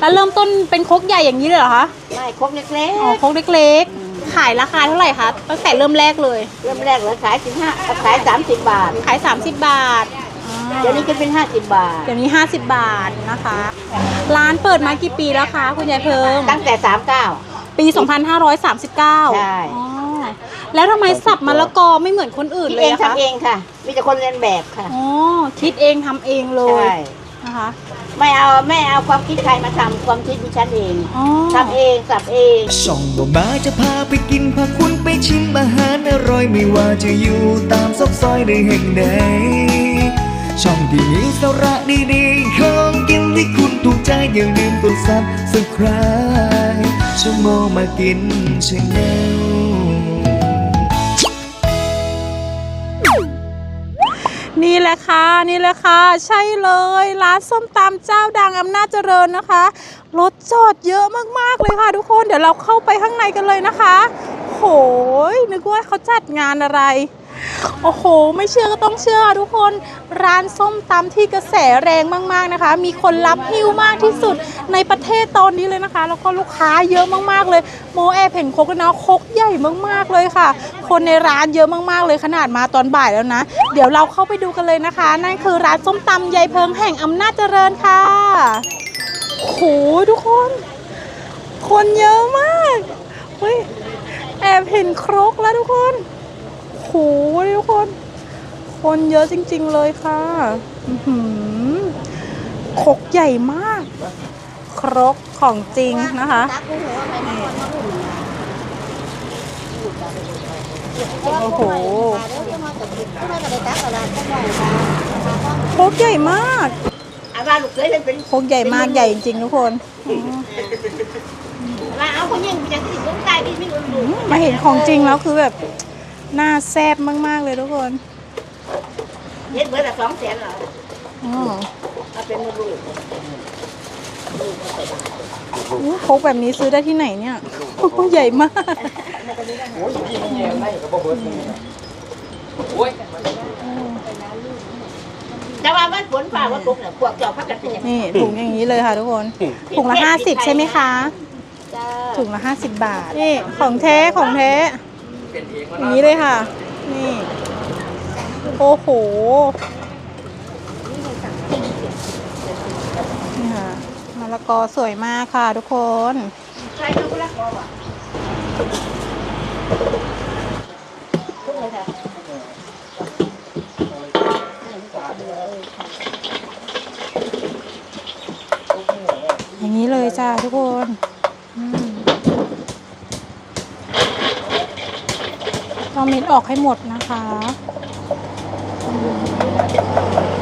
แล้วเริ่มต้นเป็นครกใหญ่อย่างนี้เลยเหรอคะไม่ครบเล็กอ๋อครกเล็กๆ ขายราคาเท่าไหร่คะตั้งแต่เริ่มแรกเลย ๆ เริ่มแรกเลยขายสิบห้าขายสามสิบบาท ขาย 30 บาทอ่าเดี๋ยวนี้ก็เป็นห้าสิบบาท เดี๋ยวนี้ 50 บาทนะคะ ร้านเปิดมากี่ปีแล้วคะ คุณยายเพิงตั้งแต่สามเก้า ปี 2539ใช่ อ๋อแล้วทำไมสับมะละกอไม่เหมือนคนอื่นคิดเลเอยงอะคะทำเองค่ะ มีแต่คนเรียนแบบค่ะ อ๋อคิดเองทำเองเลใช่ ยนะคะ ไม่เอาไม่เอาความคิดใครมาทำความคิดดิฉันเองอ๋อ ทำเองสับเอง ช่องบ่มาจะพาไปกิน พาคุณไปชิมอาหารอร่อยไม่ว่าจะอยู่ตามซอกซอยในแห่งใดช่องที่มีสาระดีๆของกินที่คุณถูกใจอย่าลืมกดซับสไคร b e ช่องโมมากินชาแนล นี่แหละค่ะนี่แหละค่ะใช่เลยร้านส้มตำเจ้าดังอำนาจเจริญนะคะรถจอดเยอะมากๆเลยค่ะ ทุกคนเดี๋ยวเราเข้าไปข้างในกันเลยนะคะโหยนึกว่าเขาจัดงานอะไร โอ้โห ไม่เชื่อก็ต้องเชื่อทุกคนร้านส้มตำที่กระแสแรงมากๆนะคะ มีคนรับฮิ้วมากที่สุดในประเทศตอนนี้เลยนะคะ แล้วก็ลูกค้าเยอะมากๆเลย โมแอร์เพ่นคกด้วยนะคกใหญ่มากๆเลยค่ะ คนในร้านเยอะมากๆเลยขนาดมาตอนบ่ายแล้วนะ เดี๋ยวเราเข้าไปดูกันเลยนะคะ นั่นคือร้านส้มตำยายเพิงแห่งอำนาจเจริญค่ะโอ้โหทุกคน คนเยอะมากเฮ้ยแอบเห็นครกแล้วทุกคน หทุกคน คนเยอะจริง ๆ เลยค่ะครกใหญ่มาก ครกของจริงนะคะโอ้โหโคกใหญ่มากโคกใหญ่มากใหญ่จริงๆทุกคนมาเห็นของจริงแล้วคือแบบ หน้าแซบมาก ๆ เลยทุกคนเฮ็ดเบอร์ละสองแสนเหรออ๋อเอาเป็นมือลูกอู้โคกแบบนี้ซื้อได้ที่ไหนเนี่ยโอ้โหใหญ่มากแต่ว่ามันฝนฝ่าว่าตกเนี่ยพวกเจ้าพักกันเป็นยังไงนี่ถุงอย่างนี้เลยค่ะทุกคนถุงละห้าสิบใช่ไหมคะ จ้า ถุงละห้าสิบบาท นี่ ของแท้ของแท้ อย่างนี้เลยค่ะ นี่ โอ้โห นี่ค่ะมะละกอสวยมากค่ะทุกคน ใช่ลูกละกอว่ะทุกเลยค่ะอย่างนี้เลยจ้าทุกคนอืม เอาเม็ดออกให้หมดนะคะอืม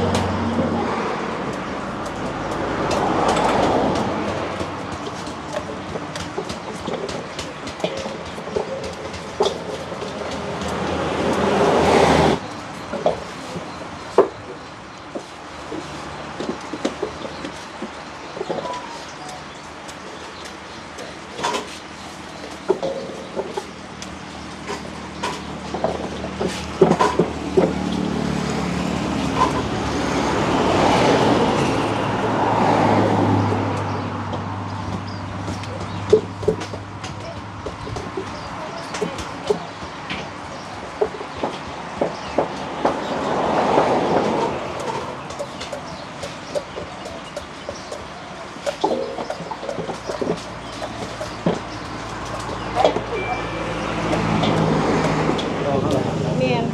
เมียน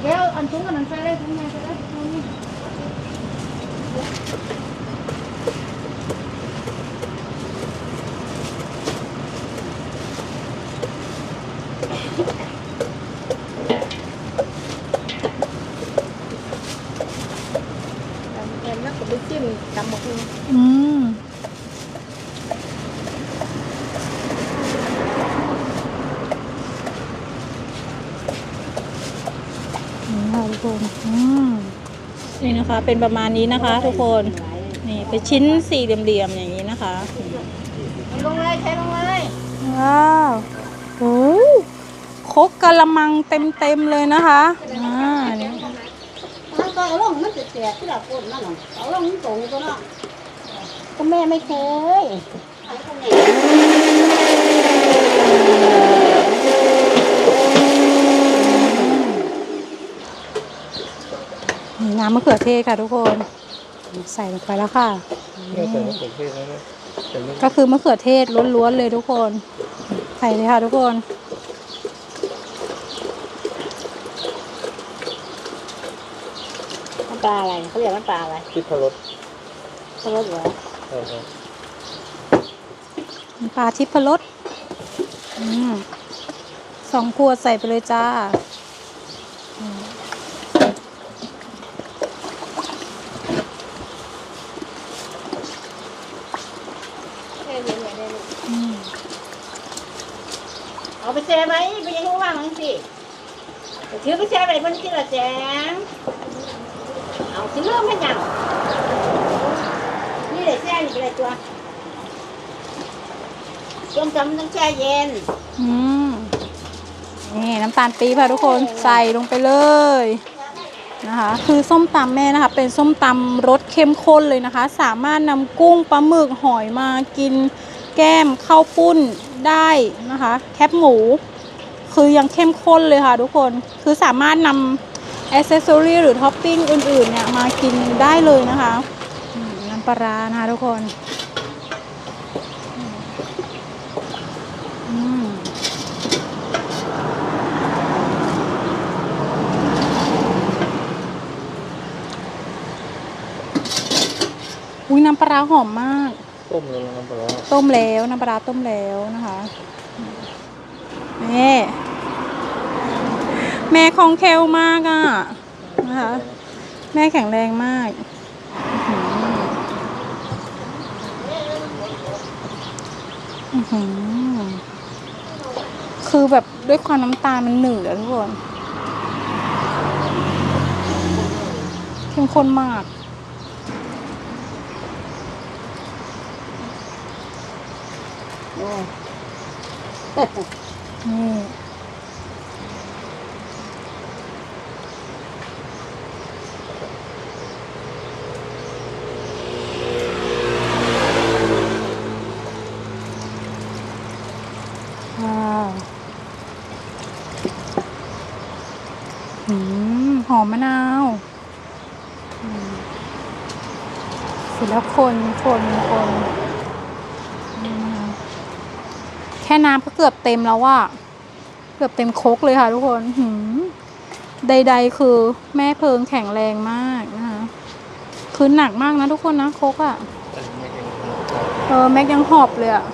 เดี๋ยวอันทุ้งอันนั้นใส่เลยทุ้งไงใส่เลยเอานี่ แอนนักกับลูกจิ้มตำบักหุ่ง อืมนี่ค่ะ ทุกคนอืมนี่นะคะ เป็นประมาณนี้นะคะ ทุกคน นี่เป็นชิ้นสี่เหลี่ยมๆอย่างนี้นะคะลงเลยใช้ลงเลยว้าวโอ้ครกกะละมังเต็มๆเลยนะคะอ่านี่สียที่เราพูดนั่นน่ะเอาลงตรงตัวเนาะก็แม่ไม่เคยไอ้คนนี้ นี่น้ำมะเขือเทศค่ะทุกคน ใส่ลงไปแล้วค่ะไม่ใส่มะเขือเทศแล้วนะแต่ไม่ก็คือมะเขือเทศล้วนๆเลยทุกคน ใส่เลยค่ะทุกคน น้ำปลาอะไรเขาเรียกน้ำปลาอะไรคิดพรสเขารสเหรอใช่ครับน้ำปลาทิพรสอืมสองขวดใส่ไปเลยจ้า เย็นเย็นเย็นเย็น อืม เอาไป แช่ไว้ไปยังว่างมั้งสิถือไปแช่ไว้บนที่ละแจงเอาสิเริ่มให้ยังนี่เลยแช่นี่ไปเลยตัวต้มจำต้องแช่เย็นอืมนี่น้ำตาลปี๊บค่ะทุกคนใส่ลงไปเลยนะคะคือส้มตำแม่นะคะเป็นส้มตำรสเข้มข้นเลยนะคะ สามารถนำกุ้งปลาหมึกหอยมากิน แก้มข้าวปุ้นได้นะคะ แคบหมู คือยังเข้มข้นเลยค่ะทุกคนคือสามารถนำอ c เซสซอรี่หรือท็อปปิ้งอื่นๆเนี่ยมากินได้เลยนะคะน้ำปลาร้านะคะทุกคนอืมอุ้ยน้ำปลาร้าหอมมาก ต้มแล้วน้ำปลาต้มแล้วน้ำปลาต้มแล้วนะคะแม่แม่คล่องแคล่วมากอะนะคะแม่แข็งแรงมากคือแบบด้วยความน้ำตาลมันหนืดอะทุกคนเข้มข้นมาก นี่ว้าอืมหอมมะนาวอืมเสร็จแล้วคนคนคนนะคะ แค่น้ำก็เกือบเต็มแล้วว่าเกือบเต็มโคกเลยค่ะทุกคนหืมใด ๆ คือแม่เพิงแข็งแรงมากนะคะคือหนักมากนะทุกคนนะโคกอะ่ะ เออแม็กยังหอบเลยอะ่ะ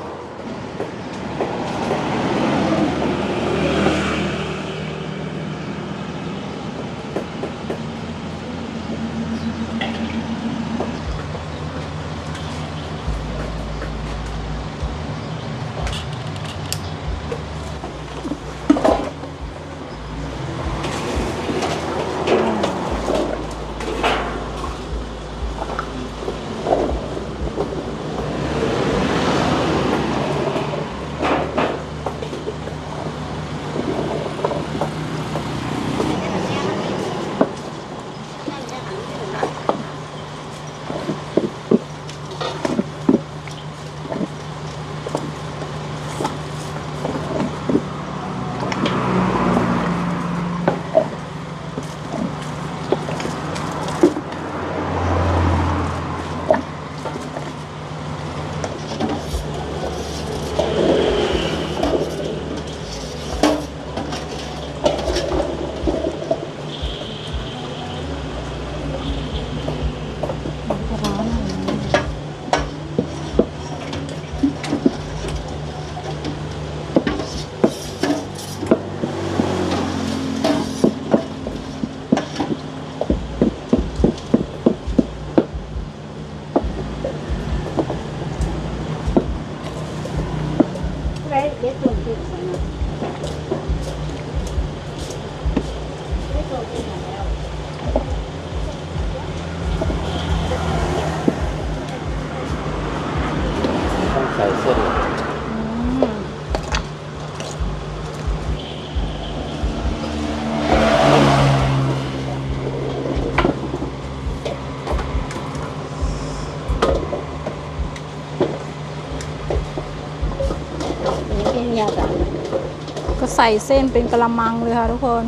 ส่เส้นเป็นกระมังเลยค่ะทุกคน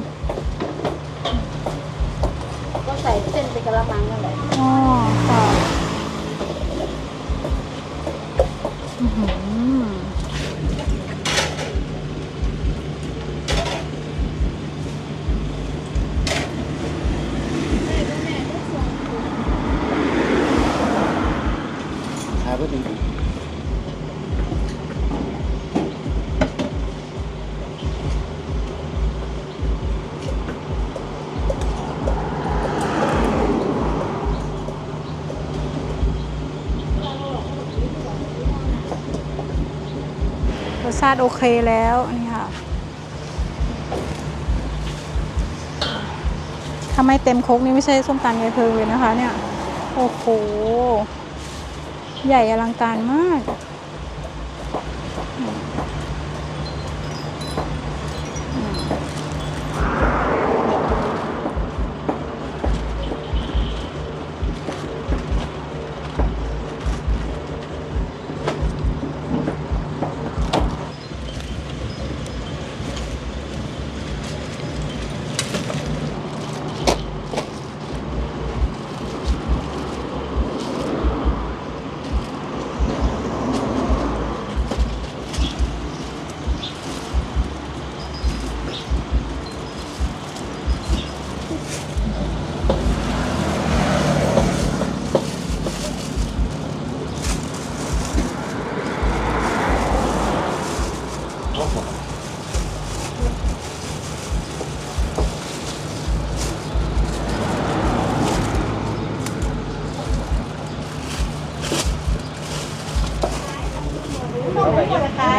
ก็ใส่เส้นไปกระมังนั่นแหละอ๋อค่ะาติโอเคแล้วนี่ค่ะถ้าไม่เต็มคกนี่ไม่ใช่ส้มตำยายเพิงเลยนะคะ เนี่ย โอ้โห ใหญ่อลังการมาก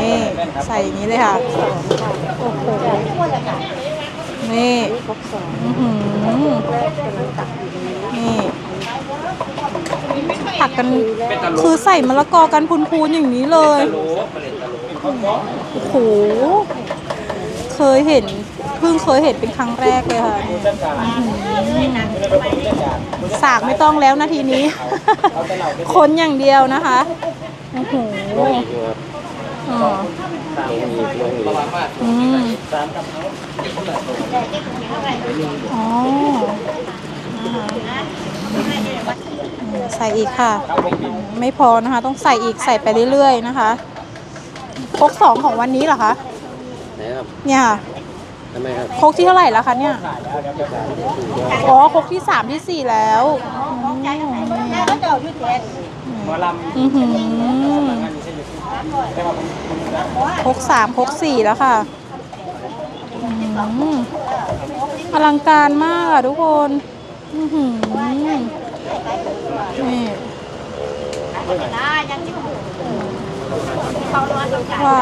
นี่ใส่อย่างนี้เลยค่ะ โอ้โหนี่ครบสองนี่ผักกันคือใส่มะละกอกันพูนๆอย่างนี้เลยโอ้โหเคยเห็นเพิ่งเคยเห็นเป็นครั้งแรกเลยค่ะนี่สากไม่ต้องแล้วนาทีนี้ คนอย่างเดียวนะคะโอ้โห อ๋ออืมอ๋อนะคะอืมใส่อีกค่ะ ไม่พอนะคะ ต้องใส่อีกใส่ไปเรื่อยๆนะคะครกสองของวันนี้เหรอคะไหนครับเนี่ยค่ะทำไมครับครกที่เท่าไหร่แล้วคะเนี่ยอ๋อครกที่สามที่สี่แล้วอืมแล้วก็จะเอาอยู่แทนอื้อหือ ครกสามครกสี่แล้วค่ะอืมอลังการมากอะทุกคนอื้อหือนี่ได้ยังอยู่เขานอนตรงกลางว่า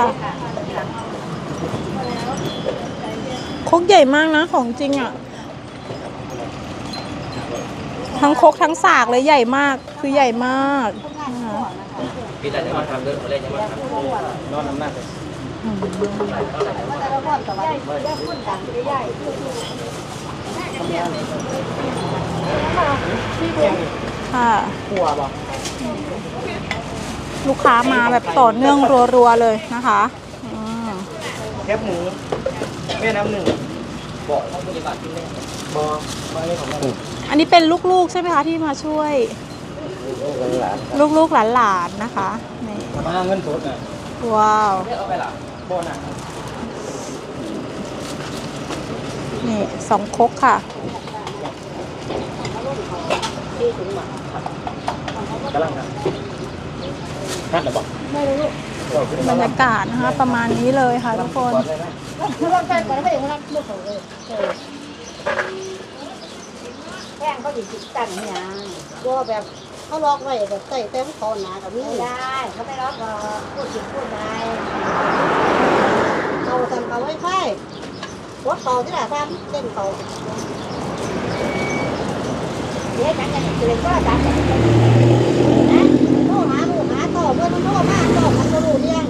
ครกใหญ่มากนะของจริงอะทั้งครกทั้งสากเลยใหญ่มากคือใหญ่มาก นะคะพี่แต่จะมาทำเรื่องอะไรจะมาทำนอนน้ำหนักเลยค่ะลูกค้ามาแบบต่อเนื่องรัวๆเลยนะคะอืมแคบหมูแม่น้ำหนึ่งบอกต้องปฏิบัติที่นี่บอกมาเลยของมันอันนี้เป็นลูกๆใช่ไหมคะที่มาช่วย หลานลูกๆหลานๆนะคะนี่มาเงินสดน่ะว้าวเอาไปหลับโบนัสนี่สองครกค่ะกำลังนะนัดหรือเปล่าบรรยากาศนะคะประมาณนี้เลยค่ะทุกคนเราไปก่อนไม่เห็นว่าเลือกเขาเลยแป้งเขาดิบตั้งเนี่ยตัวแบบ เขาล็อกไว้แบบใส่เต็มคอหนากับนี่ได้เขาไม่ล็อกก็พูดจริงพูดได้เขาทำเขาไว้ไฟวัดเขาที่ไหนทำเล่นเขาเดี๋ยวฉันจะเรียนว่าฉันนะโทรหาลูกหาต่อเพื่อนโทรมาต่อมันก็รู้เรื่อง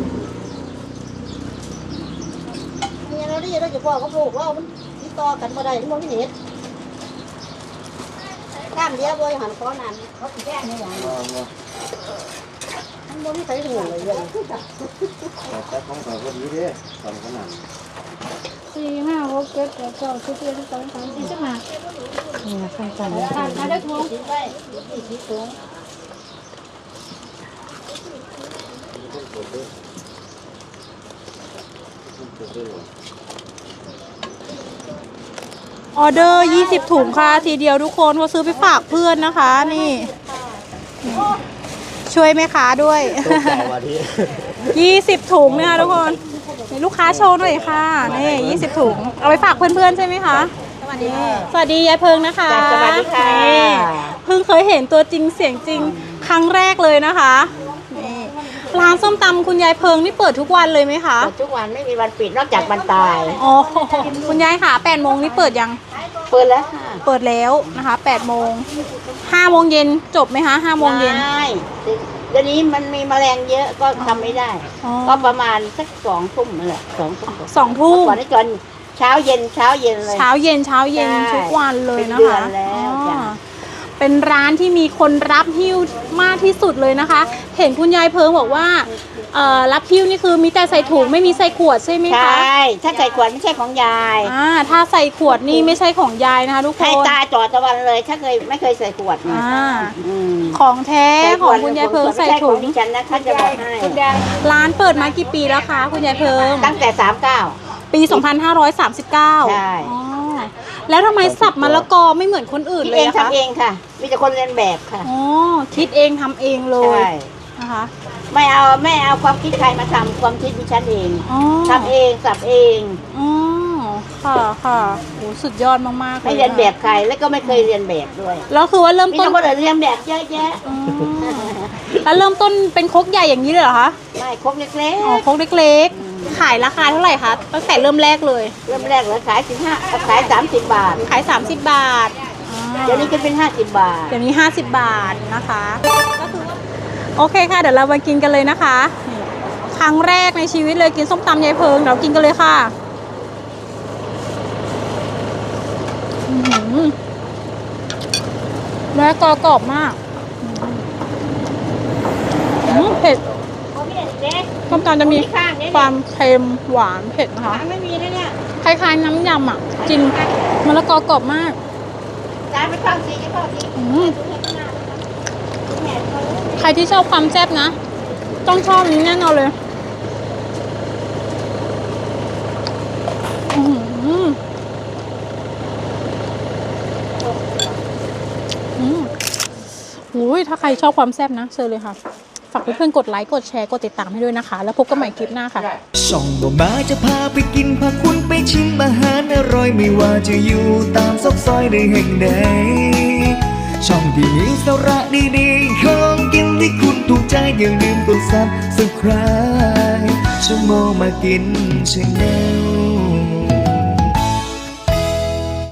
มีอะไรที่เราจะบอกกับลูกเรามันติดต่อกันมาได้มันไม่เห็นข้ามเดียวบอยหันก้อนนั้นเขาสิแจ้งให้อย่างมันบ่มีใครหูเลยเลยแต่ของข่อยพอดีเด้ตอนขนาดสี่ห้าหกเจ็ดแปดเก้าสิบเอ็ดสิบสองสามสี่สิบห้านี่นะขั้นตอนทานมาได้ทวงไปสี่สิบส องออเดอร์ 20 ถุงค่ะ ทีเดียวทุกคนเขาซื้อไปฝากเพื่อนนะคะ นี่ ช่วยแม่ค้าด้วยตัวเก่าวันที่ 20 ถุงเนี่ยค่ะทุกคนนี่ลูกค้าโชว์หน่อยค่ะ นี่20 ถุง เอาไปฝากเพื่อนๆใช่ไหมคะ สวัสดีค่ะ สวัสดียายเพิงนะคะจ้ะสวัสดีค่ะ นี่เพิ่งเคยเห็นตัวจริงเสียงจริงครั้งแรกเลยนะคะนี่ ร้านส้มตำคุณยายเพิงนี่เปิดทุกวันเลยไหมคะเปิดทุกวันไม่มีวันปิดนอกจากวันตาย อ๋อคุณยายค่ะ8โมงนี่เปิดยัง เปิดแล้วค่ะเปิดแล้วนะคะ8โมง5โมงเย็นจบไหมคะ5โมงเย็นได้เดี๋ยวนี้มันมีแมลงเยอะก็ทำไม่ได้อ๋อก็ประมาณสักสองทุ่มนั่นแหละสองทุ่มกว่าสองทุ่มก่อนนี้ก่อนเช้าเย็นเช้าเย็นเลย เช้าเย็นเช้าเย็นใช่ทุกวันเลยนะเป็นเดือคะนแล้วจ้ะอ๋อ เป็นร้านที่มีคนรับหิ้วมากที่สุดเลยนะคะ เห็นคุณยายเพิงบอกว่าเอ่อรับหิ้วนี่คือมีแต่ใส่ถุงไม่มีใส่ขวดใช่ไหมใชคะ่ ถ้าใส่ขวดไม่ใช่ของยาย อ่าถ้าใส่ขวดนี่ไม่ใช่ของยายนะคะทุกคให้นตาจอดตะวันเลย ถ้าเคยไม่เคยใส่ขวดนะอ่าอืมของแท้ของคุณยายเพิงใส่ไม่ช่ถุของดิฉันนะคะจะบอกให้ ร้านเปิดมากี่ปีแล้วคะ คุณยายเพิง ตั้งแต่สามเก้า ปี 2539ใช่ อ๋อ แล้วทำไมสับมะละกอไม่เหมือนคนอื่นคิดเลเอยงอะคะทำเองค่ะ มีแต่คนเรียนแบบค่ะอ๋อคิดเองทำเองเลยใช่นะคะไม่เอาไม่เอาความคิดใครมาทำความคิดดิฉันเองอ๋อทำเองสับเอง อ๋อค่ะค่ะโหสุดยอดมากๆเลยไม่เรียนแบบใครแล้วก็ไม่เคยเรียนแบบด้วยแล้วคือว่าเริ่มมีต้นทั้งคนอื่นเรียนแบบเยอะแยะอ๋อแล้วเริ่มต้นเป็นครกใหญ่อย่างนี้เลยเหรอคะ ไม่ครบเล็กอ๋อครกเล็กๆ ขายราคาเท่าไหร่คะตั้งแต่เริ่มแรกเลยๆเริ่มแรกเลยขายสิบห้าขายสามสิบบาท ขาย 30 บาทอ่าเดี๋ยวนี้ก็เป็นห้าสิบบาท เดี๋ยวนี้ 50 บาทนะคะก็คือว่าโอเคค่ะ เดี๋ยวเรามากินกันเลยนะคะนี่ครั้งแรกในชีวิตเลยกินส้มตำยายเพิงเรากินกันเลยค่ะอื้อหือเนื้อกรอบกรอบมากอื้อหือเผ็ด ส้มตำจะมีความเค็มหวานเผ็ดนะคะ ไม่มีนะเนี่ย คล้ายๆน้ำยำอะจริงมะละกอกรอบมากจานไปฟังสีจะเข้าสีอื้อหือใครที่ชอบความแซ่บนะ ต้องชอบอันนี้แน่นอนเลยอื้อหืออืมอุ้ยถ้าใครชอบความแซ่บนะเชิญเลยค่ะ ฝากเพื่อนๆกดไลค์กดแชร์กดติดตามให้ด้วยนะคะ แล้วพบกันใหม่คลิปหน้าค่ะช่องบ่มาจะพาไปกินพาคุณไปชิมอาหารอร่อยไม่ว่าจะอยู่ตามซอกซอยในแห่งใดช่องที่มีสาระดีๆของกินที่คุณถูกใจอย่าลืมกดซับสไคร b e ชั่วโมงมากินชาแนล